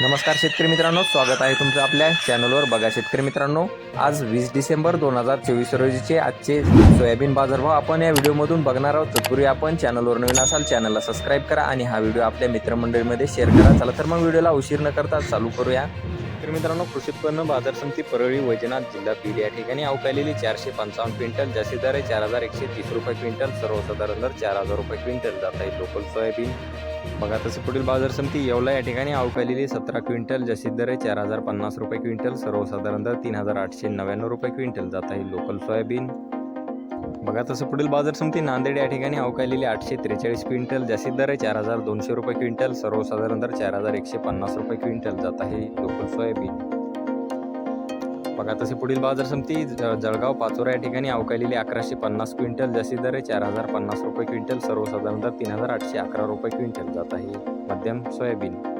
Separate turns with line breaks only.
नमस्कार शेतकरी मित्रांनो स्वागत आहे तुमचं आपल्या चॅनलवर. बघा शेतकरी मित्रांनो आज वीस डिसेंबर दोन हजार चोवीस रोजीचे आजचे सोयाबीन बाजारभाव आपण या व्हिडिओमधून बघणार आहोत. तत्पूर्वी आपण चॅनलवर नवीन असाल चॅनलला सबस्क्राईब करा आणि हा व्हिडिओ आपल्या मित्रमंडळीमध्ये शेअर करा. चला तर मग व्हिडिओला उशीर न करता चालू करूया. तर मित्रांनो कृषी उत्पन्न बाजार समिती परळी वैजनाथ जिल्हा बीड या ठिकाणी अवकालेली चारशे पंचावन्न क्विंटल जास्तीत दर आहे चार हजार एकशे तीस रुपये क्विंटल सर्वसाधारण दर चार हजार रुपये क्विंटल. जात आहे लोकल सोयाबीन. बघा तसं पुढील बाजार समिती येवला या ठिकाणी अवकालेली सतरा क्विंटल जशी दर आहे चार हजार पन्नास रुपये क्विंटल सर्वसाधारण दर तीन हजार आठशे नव्याण्णव रुपये क्विंटल. जात आहे लोकल सोयाबीन. बघा तसं पुढील बाजार समिती नांदेड या ठिकाणी अवकालेली आठशे त्रेचाळीस क्विंटल जास्तीत दर आहे चार हजार दोनशे रुपये क्विंटल सर्वसाधारण दर चार हजार एकशे पन्नास रुपये क्विंटल. जात आहे लोकल सोयाबीन. बघा तसे पुढील बाजार समिती ज- जळगाव पाचोरा या ठिकाणी अवकालेली अकराशे पन्नास क्विंटल जशी दर आहे चार हजार पन्नास रुपये क्विंटल सर्वसाधारण दर तीन हजार आठशे अकरा रुपये क्विंटल जात आहे. मध्यम सोयाबीन.